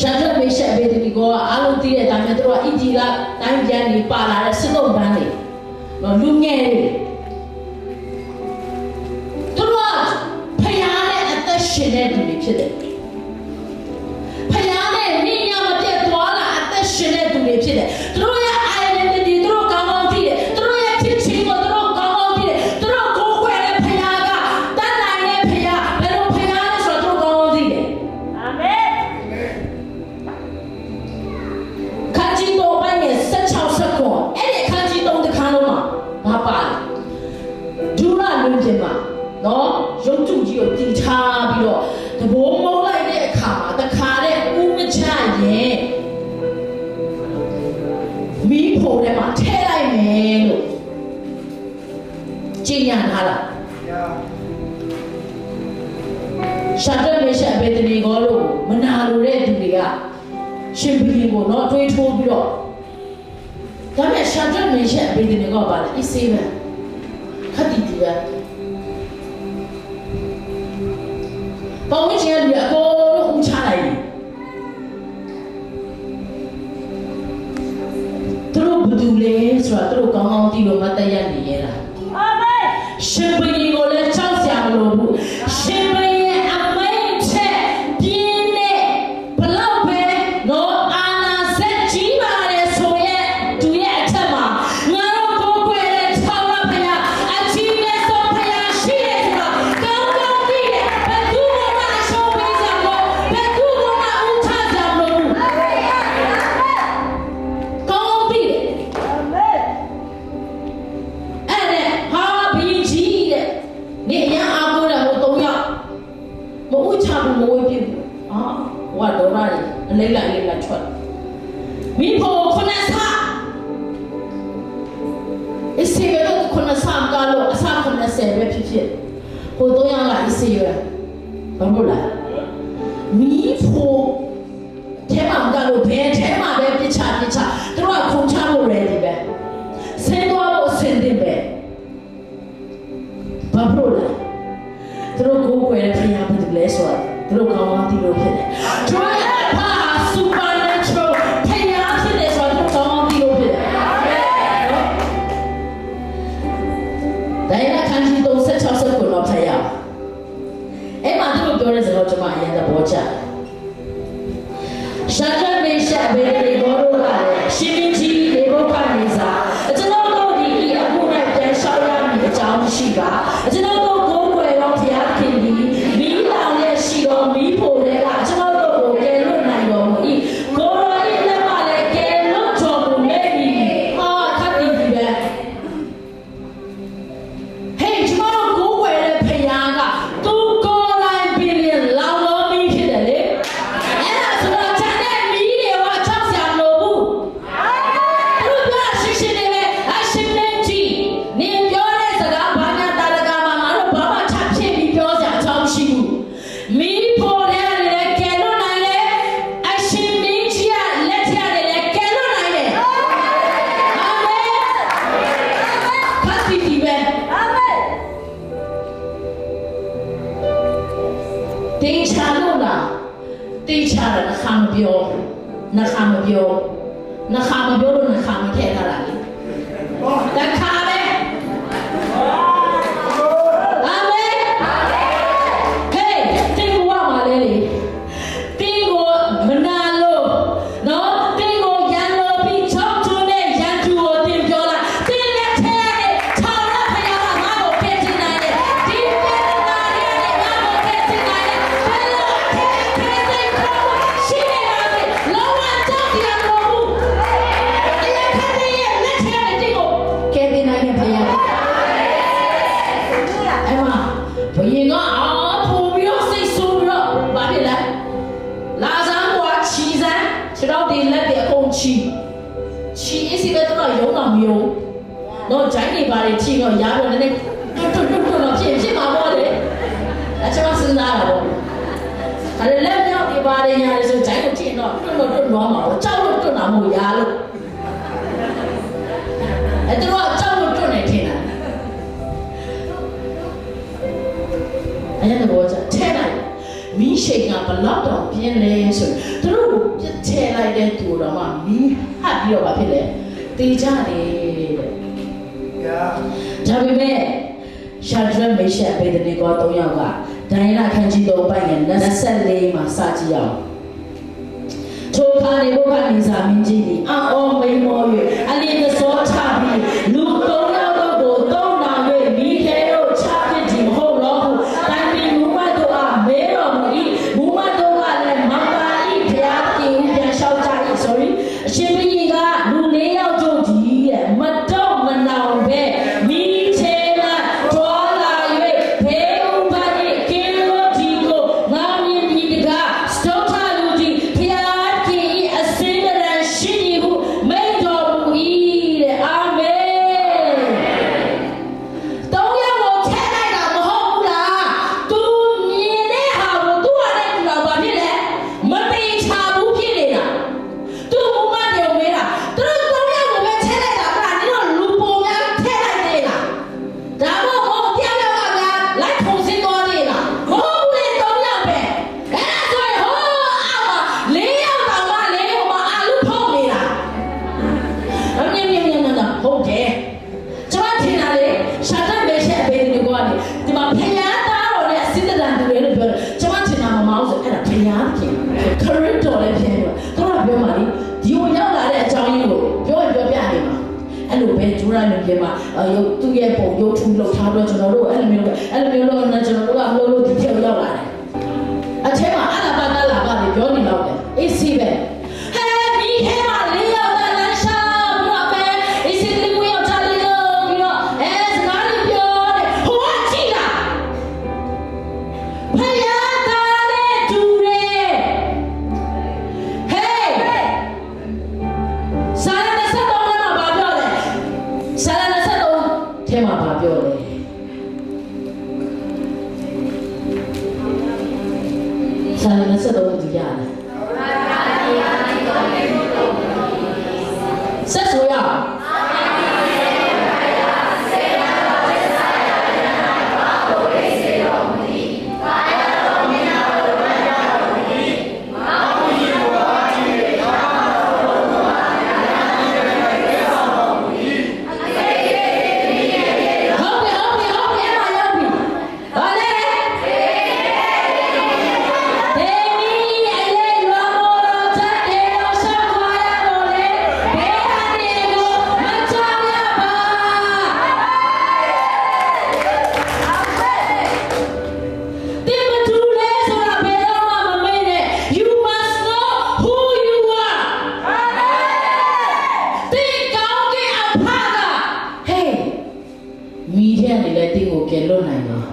ရှာထက်မေရှက်ဘေတမီကောကအားလုံးသိတဲ့အတိုင်းပဲသူတို့ကအီဂျီကတိုင်းပြန်နေပါလာတဲ့စစ်တုံးပန်းတွေလူငယ်တွေသူတို့ကဖျားတဲ့အသက်ရှင်တဲ့သူတွေဖြစ်တယ် ကိုနော်အတွေးထိုးပြီးတော့ဒါမဲ့ရှာကြနေရှက်အဘိဓိနေကပါလေအစ်စေးပဲခတ်တည်တည်ပဲပေါင်းချင်ရအကုန်လုံးဦးချလိုက်သူတို့ဘယ်သူလဲဆိုတာသူတို့ကောင်းကောင်းသိလို့မတည့်ရနေ ဘာဖြစ်လို့လဲသူတို့ကိုယ်ွယ်တဲ့ဖခင်ဖြစ်တယ်လဲဆိုတာသူတို့ကောင်းအောင်သိလို့ဖြစ်တယ် try ပါ supernatural ဖခင်ဖြစ်တယ်ဆိုတာသူတို့ကောင်းအောင်သိလို့ဖြစ်တယ်ဒါရခန်းကြီး36ဆက်ကိုတော့ဖျက်ရအောင်အဲ့မှာသူတို့ပြောတဲ့စကားကျွန်မအရင်သဘောကျတယ် မရှိပါကျွန်တော်တို့ Nakamabyog. Nakamabyog. Nakamabyog ရှိတော့ရားတော့နည်းနည်းတွတ်တွတ်တွတ်တွတ်တော့ဖြစ်ဖြစ်မှာပေါ့လေအချက်မစဉ်းစားတာပေါ့ဒါလည်းလက်မြောက်ဒီပါတယ်ညာလေဆိုဂျိုင်းကိုကြည့်တော့တွတ်တော့တွတ်တော့မှာပေါ့ကြောက်လို့တွတ်တာမဟုတ်ရားလို့အဲ့တော့ကြောက်လို့တွတ်နေထင်တာအဲ့ဒါတော့ထဲလိုက်မီးရှိန်ကဘလောက်တော့ပြင်းလဲဆိုသူတို့ကိုပြစ်ထဲလိုက်တဲ့သူတော်မှမီးဟပ်ပြီးတော့ဘာဖြစ်လဲတေးကြတယ် ဒါပေမဲ့ရှာဒရက်မေရှက်ဘေဒနီကော၃ယောက်ကဒိုင်နာခန်းကြီးတော်ပိုင်ငယ်24မှာစကြည့်ရအောင်ထိုခါနေဘုရားနေစာမင်းကြီးဒီအော်အော်မိန်မော၍အလင်းသော ရနေပြမှာရုပ်သူ့ရဲ့ပုံရုပ်ထုလောက်ထားတော့ကျွန်တော်တို့အဲ့လိုမျိုးအဲ့လိုမျိုးလောက်နေကျွန်တော်တို့ကမလို့လို့ဒီချက်ရောက်လာတယ်အချိန်မှာအလားပါကလာပါပြောနေတော့တယ်အေးစီးပဲ que lo nañe.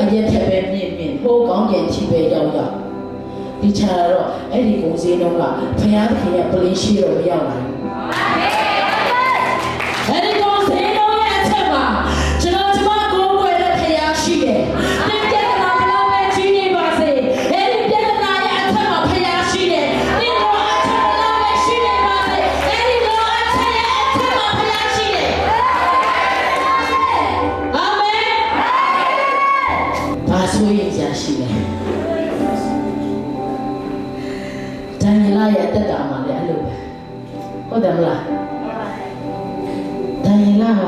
အရက်ထက်ပဲမြင့်မြင့်ဟိုးကောင်းကျင်ချီပဲရောက်ရောက်ဒီချာတော့အဲ့ဒီကိုယ်စင်းတော့ကဖခင်ခင်ရဲ့ပလင်းရှိတော့မရောက်နိုင် ဒန်နီလာရဲ့အသက်တာမှာလည်းအဲ့လိုပဲဟုတ်တယ်မလားဒန်နီလာက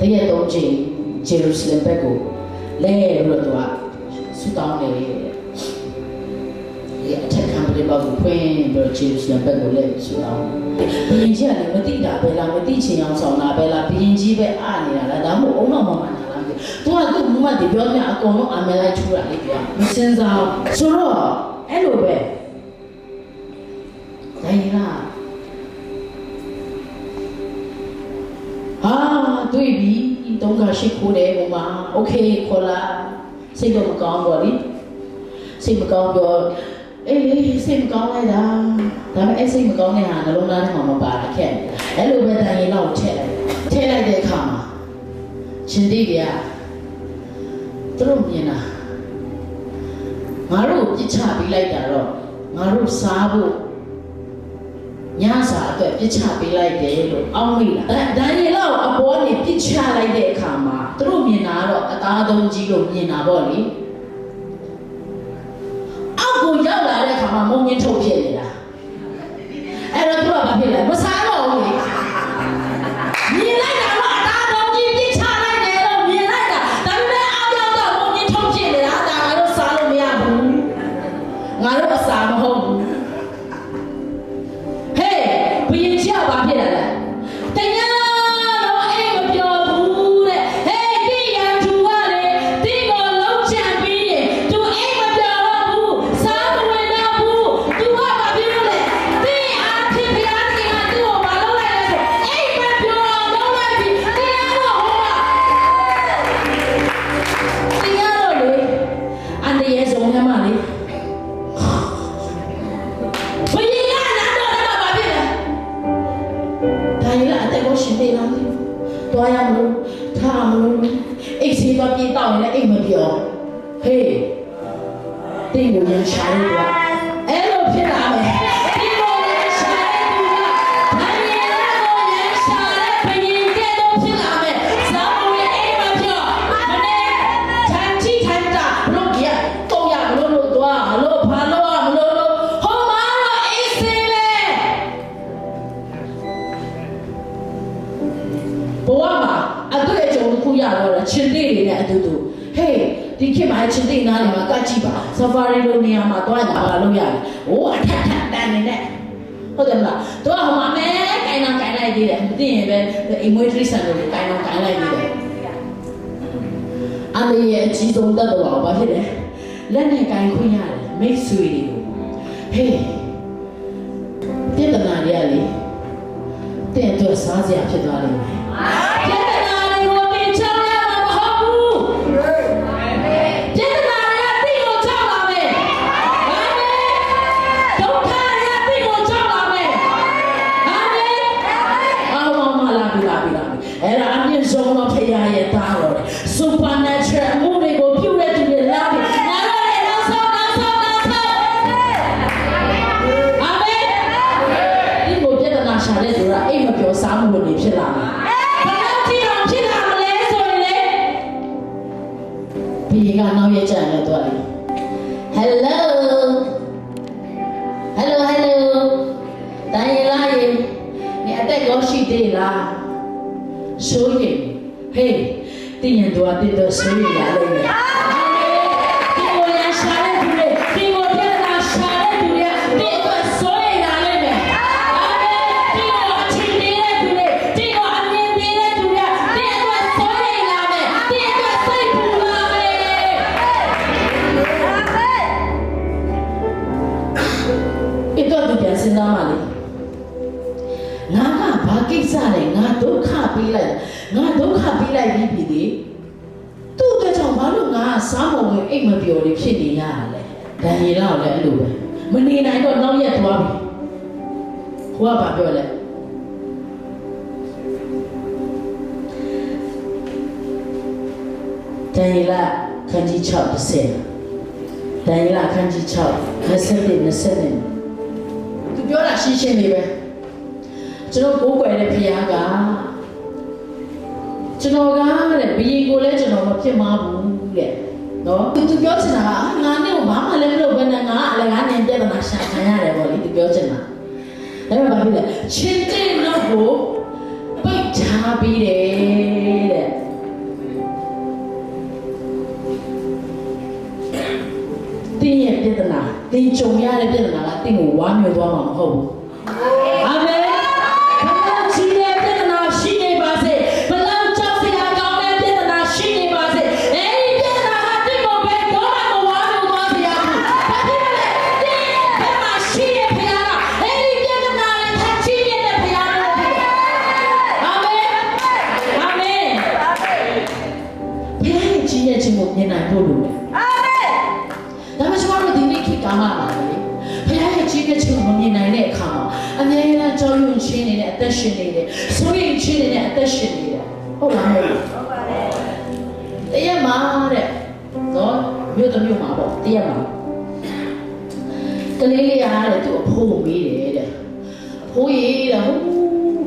တရက်သုံးချိန်ဂျေရုရှလင်ဘက်ကိုလဲပြီးတော့သူကဆူတောင်းနေတယ်ဒီအထက်ခံပရိပတ်ကိုဖွင့်ပြီးတော့ဂျေရုရှလင်ဘက်ကိုလဲဆူတောင်းဘယင်ကြီးကလည်းမသိတာပဲလားမသိချင်အောင်ဆောင်တာပဲလားဘယင်ကြီးပဲအနေတာလားဒါမှမဟုတ်အုံနောက်မှာ သူကသူ့မမဒီပြောမြအကုန်လုံးအမဲလိုက်ထူတာလေပြောမစင်စားဆိုတော့အဲ့လိုပဲဒါရင်လား ဟာတွေ့ပြီတုံးကရှိခိုးတယ်ဟိုမှာโอเคခေါ်လာစိတ်တော့မကောင်းတော့လေစိတ်မကောင်းတော့အေးလေစိတ်မကောင်းလိုက်တာဒါပေမဲ့အဲ့စိတ်မကောင်းတဲ့ဟာနှလုံးသားထဲမှာမပါတာခက်အဲ့လိုပဲတန်ရင်တော့ထည့်လိုက်ထည့်လိုက်တဲ့အခါမှာရှင်သေးက သူတို့မြင်တာငါတို့ပြစ်ချပေးလိုက်တာတော့ငါတို့စားဖို့ညစာအတွက်ပြစ်ချပေးလိုက်တယ်လို့အောင်းမိတာဒါဒါရီလောက်အပေါ်နေပြစ်ချလိုက်တဲ့အခါမှာသူတို့မြင်တာကတော့အသားသုံးကြီးလို့မြင်တာပေါ့လေအောက်ကိုရောက်လာတဲ့အခါမှာမုံငင်းထုတ်ဖြစ်နေတာအဲ့တော့သူကဘာဖြစ်လဲမစား ကြည့်ပါဆာဖာရီလိုနေရာမှာတွားကြပါလို့ရတယ်။ဟိုအထက်ထက်တန်နေနဲ့ဟုတ်တယ်မလား။တွားဟိုမှာမဲကိုင်းတော့ကိုင်းလိုက်သေးတယ်။မသိရင်ပဲအိမ်မွေးတိဆန်လို့ကိုင်းတော့ကိုင်းလိုက်သေးတယ်။အမေရဲ့အကြီးဆုံးတတ်တော်ဘာဖြစ်လဲ။လက်နဲ့ကိုင်းခွင့်ရတယ်မိတ်ဆွေတွေကိုဟေးပြဿနာတွေကလေတဲ့အတွက်စားစရာဖြစ်သွားလိမ့်မယ်။ အ ရင်တော့တင်း ဒန်ရီလာခန်းကြီး6 10ဒန်ရီလာခန်းကြီး6 20 20သူပြောတာရှင်းရှင်းလေးပဲကျွန်တော်ကိုးကွယ်တဲ့ဖခင်ကကျွန်တော်ကတဲ့ဘီကိုလည်းကျွန်တော်မဖြစ်မှာဘူးတဲ့နော်သူသူပြောချင်တာကအာငါနဲ့ဘာမှလည်းမလုပ်ဘဲနဲ့ငါအလကားနဲ့ပြဿနာရှာခံရတယ်ပေါ့လေသူပြောချင်တာဒါပေမဲ့ဘာဖြစ်လဲချင်းတင်တော့ကိုပိတ်ထားပြီးတယ် ဿနာသင်ကြုံရတဲ့ပြဿနာကသင်ကိုဝါမျိုးသွားမှာမဟုတ်ဘူး ရားရဲ့ကြီးတဲ့ခြင်းကိုမမြင်နိုင်တဲ့အခါမှာအမြဲတမ်းကြောက်ရွံ့ခြင်းနေတဲ့အသက်ရှင်နေတယ်ဆိုရင်ခြင်းနေတဲ့အသက်ရှင်နေတယ်ဟုတ်လားမဟုတ်လားတရက်မှာတဲ့နော်မြို့တစ်မြို့မှာပေါ့တရက်မှာကလေးလေးအားတဲ့သူအဖိုးကိုမေးတယ်တဲ့အဖိုးကြီးတဲ့ဟိုး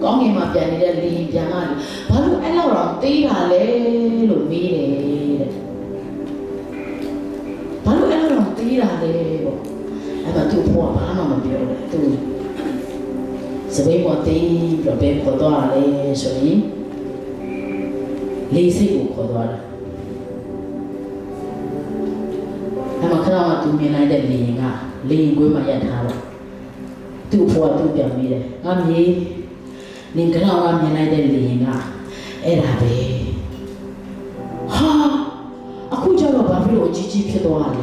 ကောင်းကင်မှာပြန်နေတဲ့လင်းပြန်လာတယ်ဘာလို့အဲ့လောက်တော့တေးတာလဲလို့မေးတယ်တဲ့ဘာလို့အဲ့လိုတော့တီးတာလဲပေါ့ အဲ့တော့သူ့ဘွားဘာမှမပြောဘူးသူစပင်းပေါ်တီးပြီးတော့ဘယ်ခေါ်သွားလဲဆိုရင်လေးစိတ်ကိုခေါ်သွားတာအဲ့မှာခဏမှသူမြင်လိုက်တဲ့လေရင်ကလေရင်ကွေးမှရက်ထားတာသူ့ဘွားသူ့ပြန်ပြီးတယ်ငါမြေနင်ခဏမှမြင်လိုက်တဲ့လေရင်ကအဲ့ဒါပဲဟာအခုကျတော့ဘာဖြစ်လို့အကြီးကြီးဖြစ်သွားလဲ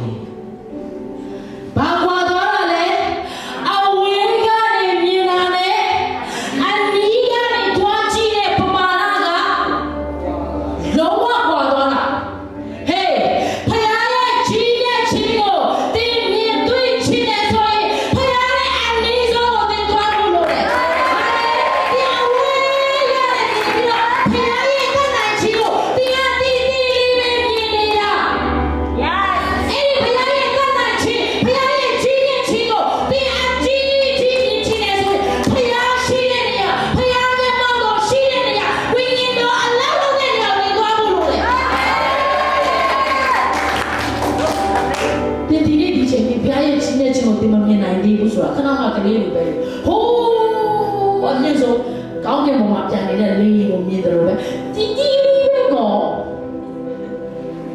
ဒီချိန်ဒီဘုရားရဲ့ကြီးရဲ့ခြင်းကိုတင်မမြင်နိုင်သေးဘူးဆိုတာခဏမှကလေးလိုပဲဟိုးအမြင့်ဆုံးကောင်းကင်ဘုံမှာပြန်နေတဲ့လေးကိုမြင်တယ်လို့ပဲဒီဒီလေးပဲကော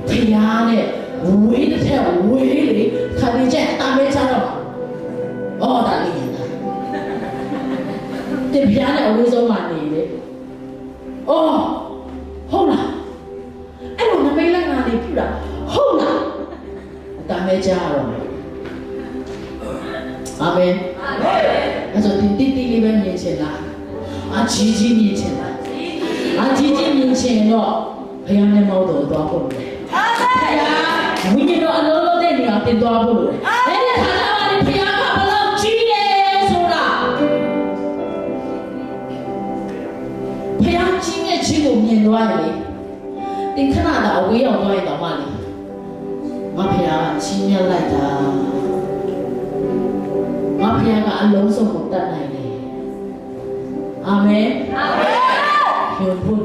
ဖျားနဲ့ဝေးတစ်ထက်ဝေးလေခါလေးချက်တာမဲချတော့အော်ဒါလေးရင်တာတဖျားနဲ့အဝေးဆုံးမှနေလေအော်ဟုတ်လားအဲ့လိုနမိတ်လက်ငါလေးပြူတာဟုတ်လားအတာမဲချတော့ အာမင်အဲ့ဆိုဒီတိတိလေးပဲမြင်ချင်လားအကြီးကြီးမြင်ချင်လားအကြီးကြီးမြင်ချင်တော့ဘုရားနဲ့မောက်တော်သွားဖို့လေဖခင်ဝိညာဉ်တော်အလုံးလုံးတဲ့နေရာတင်သွားဖို့လိုတယ်။အဲ့ဒီခါကျမှဒီဖခင်ကဘလောက်ကြီးတယ်ဆိုတာဖခင်ကြီးရဲ့ချင်းကိုမြင်သွားတယ်လေ။တင်ခဏတာအဝေးအောင်သွားရင်တော့မလေး။မဖခင်ကချင်းမြတ်လိုက်တာ။မ ဖခင်ကအလုံးစုံကိုတတ်နိုင်တယ်။အာမင်။ယုံဖို့